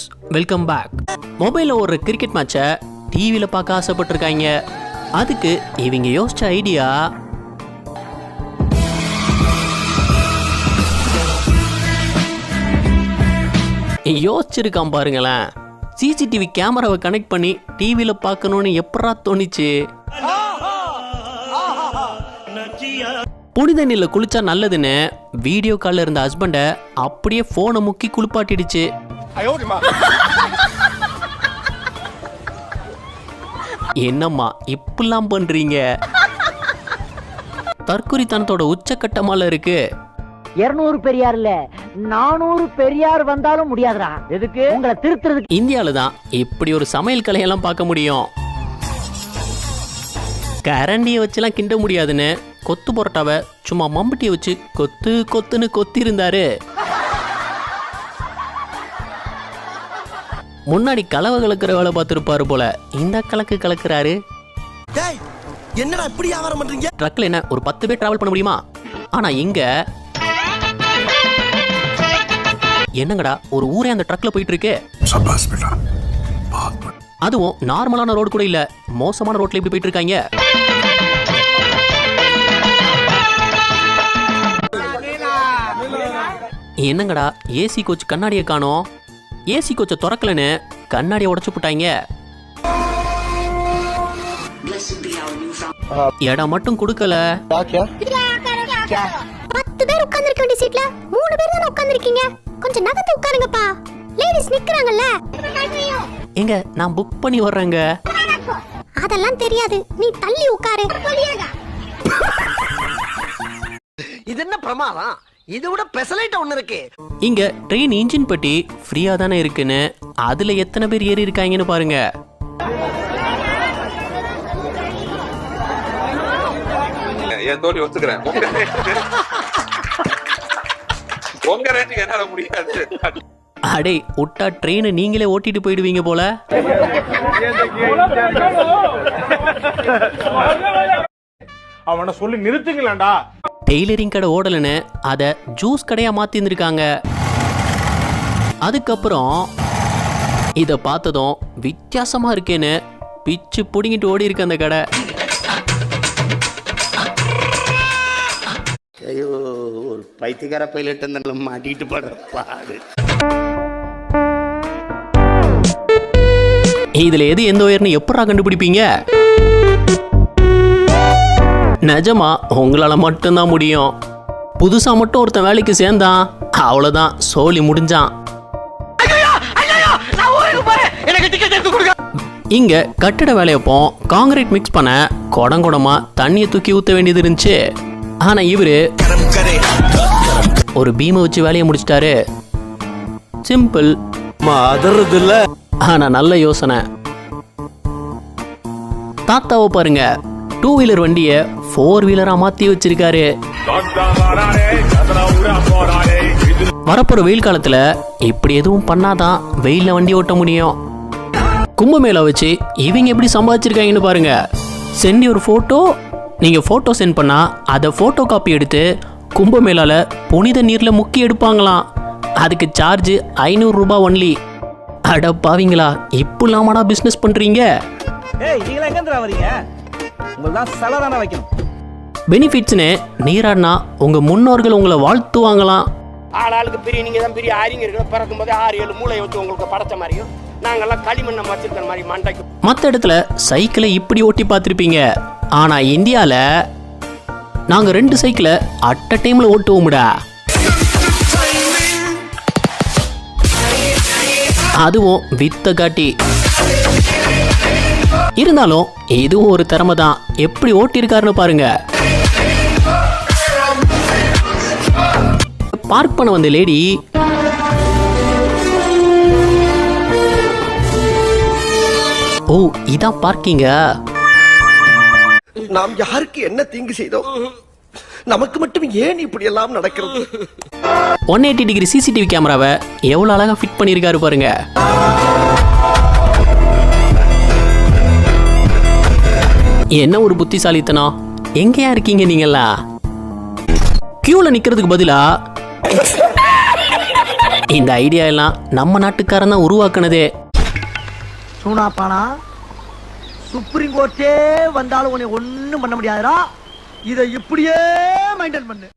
Sports welcome back மொபைலில் ஒரு cricket மேட்சை டிவியில் பார்க்க ஆசைப்பட்டிருக்காங்க. அதுக்கு இவங்க யோசிச்ச ஐடியா யோசிச்சிருக்கான் பாருங்களேன். சிசிடிவி கேமராவை கனெக்ட் பண்ணி டிவியில் பார்க்கணும்னு எப்பரா தோணுச்சு? புனித நீர்ல குளிச்சா நல்லதுன்னு வீடியோ காலில் இருந்த ஹஸ்பண்டை அப்படியே ஃபோனை முக்கி குளிப்பாட்டிடுச்சு. என்னம்மா இப்படிலாம் பண்றீங்க? தற்குறித்தனத்தோட உச்சக்கட்டமால இருக்கு. இருநூறு பெரியார் இல்ல நானூறு பெரியார் வந்தாலும் முடியாதுடா. எதுக்கு? உங்களை திருத்துறதுக்கு இந்தியாவில் தான் இப்படி ஒரு சமையல் கலையெல்லாம் பார்க்க முடியும். கரண்டியை வச்சுலாம் கிண்ட முடியாதுன்னு கொத்து பரோட்டாவை சும்மா மம்பட்டியை வச்சு கொத்து கொத்துன்னு கொத்தி இருந்தாரு முன்னாடி கலவை கலக்கிற வேலை பார்த்துருப்பாரு போல. இந்த கலக்கு கலக்குறாரு. என்னடா இப்படி வியாபாரம் பண்றீங்க? ட்ரக்ல என்ன ஒரு பத்து பேர் டிராவல் பண்ண முடியுமா? ஆனா எங்க என்னங்கடா ஒரு ஊரே அந்த ட்ரக்ல போயிட்டு இருக்கு அதுவும் நார்மலான ரோடு கூட இல்ல மோசமான ரோட்ல இப்படி போயிட்டு இருக்காங்க என்னங்கடா ஏசி கோச் கண்ணாடியை காணோம். ஏசி கோச்சை திறக்கலன்னு கண்ணாடியை உடைச்சு போட்டாங்க. இடம் மட்டும் கொடுக்கல. பத்து பேர் உட்கார்ந்திருக்க வேண்டிய சீட்ல மூணு பேர் தானே உட்கார்ந்திருக்கீங்க. கொஞ்சம் நகர்ந்து உட்காருங்கப்பா. லேடிஸ் நிக்கறாங்கல்ல. எங்க நான் புக் பண்ணி வர்றேங்க. அதெல்லாம் தெரியாது. நீ தள்ளி உட்காரு. இது என்ன பிரமாதம்? இதை விட பெசலைட் ஒண்ணு இருக்கு. இங்க ட்ரெயின் இன்ஜின் பெட்டி ஃப்ரீயா தானே இருக்குன்னு? அதுல எத்தனை பேர் ஏறி இருக்காங்கன்னு பாருங்க. என் தோழி ஒத்துக்கிறேன். உங்க ரேட்டுக்கு என்னால முடியாது. அடே விட்டா ட்ரெயினை நீங்களே ஓட்டிட்டு போயிடுவீங்க போல? அவனை சொல்லி நிறுத்துங்களேன்டா. டெய்லரிங் கடை ஓடலன்னு அதை ஜூஸ் கடையா மாத்தி இருந்திருக்காங்க அதுக்கப்புறம் இதை பார்த்ததும் வித்தியாசமா இருக்கேன்னு பிச்சு புடுங்கிட்டு ஓடி இருக்கு அந்த கடை. ஐயோ ஒரு பைத்தியக்கார பைலட் அந்த மாட்டிக்கிட்டு படுற பாடு. இதுல எது எந்த உயர்னு எப்படா கண்டுபிடிப்பீங்க? நிஜமா உங்களால மட்டும்தான் முடியும். புதுசா மட்டும் ஒருத்தன் வேலைக்கு சேர்ந்தான் அவ்வளவுதான் சோலி முடிஞ்சான். இங்க கட்டிட வேலையப்போ காங்கிரீட் மிக்ஸ் பண்ண குடங்குடமா தண்ணியை தூக்கி ஊத்த வேண்டியது இருந்துச்சு. ஆனா இவரு ஒரு பீமை வச்சு வேலையை முடிச்சிட்டாரு. சிம்பிள் ஆனா நல்ல யோசனை. தாத்தாவை பாருங்க. டூ வீலர் வண்டிய ஃபோர் வீலரா மாத்தி வச்சிருக்காரு. வரப்போற வெயில் காலத்துல இப்படி எதுவும் பண்ணாதான் வெயிலில் வண்டி ஓட்ட முடியும். கும்பமேளா வச்சு இவங்க எப்படி சம்பாதிச்சிருக்காங்கன்னு பாருங்க. சென்டி ஒரு ஃபோட்டோ நீங்கள் ஃபோட்டோ சென்ட் பண்ணால் அதை ஃபோட்டோ காப்பி எடுத்து கும்பமேளால புனித நீரில் முக்கி எடுப்பாங்களாம். அதுக்கு சார்ஜ் ஐநூறுரூபா ஒன்லி அட பாவீங்களா இப்படிலாமாடா பிஸ்னஸ் பண்ணுறீங்க ஏய் நீங்களா எங்க வரீங்க உங்களுக்கு தான் செலை தானே வைக்கணும். பெனிஃபிட்ஸ்னு நீராடினா உங்கள் முன்னோர்கள் உங்களை வாழ்த்துவாங்களாம். ஆளாளுக்கு பெரிய நீங்க தான் பெரிய அறிஞர்கள் பிறக்கும் போதே ஆறு ஏழு மூளை வச்சு உங்களுக்கு படைச்ச மாதிரியும் நாங்கெல்லாம் களிமண்ணை வச்சிருக்கிற மாதிரி மண்டைக்கு. மற்ற இடத்துல சைக்கிளை இப்படி ஓட்டி பார்த்துருப்பீங்க. ஆனால் இந்தியாவில் நாங்கள் ரெண்டு சைக்கிளை அட் அ டைமில் ஓட்டுவோம்டா. அதுவும் வித்த காட்டி. இருந்தாலும் இதுவும் ஒரு திறமை தான். எப்படி ஓட்டியிருக்காருன்னு பாருங்க. பார்க் பண்ண வந்த லேடி ஓ இதான் பார்க்கிங்கா நாம் யாருக்கு என்ன தீங்கு செய்தோம் நமக்கு மட்டும் ஏன் இப்படி எல்லாம் நடக்கிறது ஒன் எயிட்டி டிகிரி சிசிடிவி கேமராவை எவ்வளோ அழகாக ஃபிட் பண்ணியிருக்காரு பாருங்க. என்ன ஒரு புத்திசாலித்தனம்? எங்கேயா இருக்கீங்க நீங்களா கியூல நிக்கிறதுக்கு பதிலா? இந்த ஐடியா எல்லாம் நம்ம நாட்டுக்காரன் தான் உருவாக்குனதே. சூனாப்பானா? சுப்ரீம் கோர்ட்டே வந்தாலும் உன்னை ஒன்றும் பண்ண முடியாதுடா. இதை இப்படியே மெயின்டைன் பண்ணு.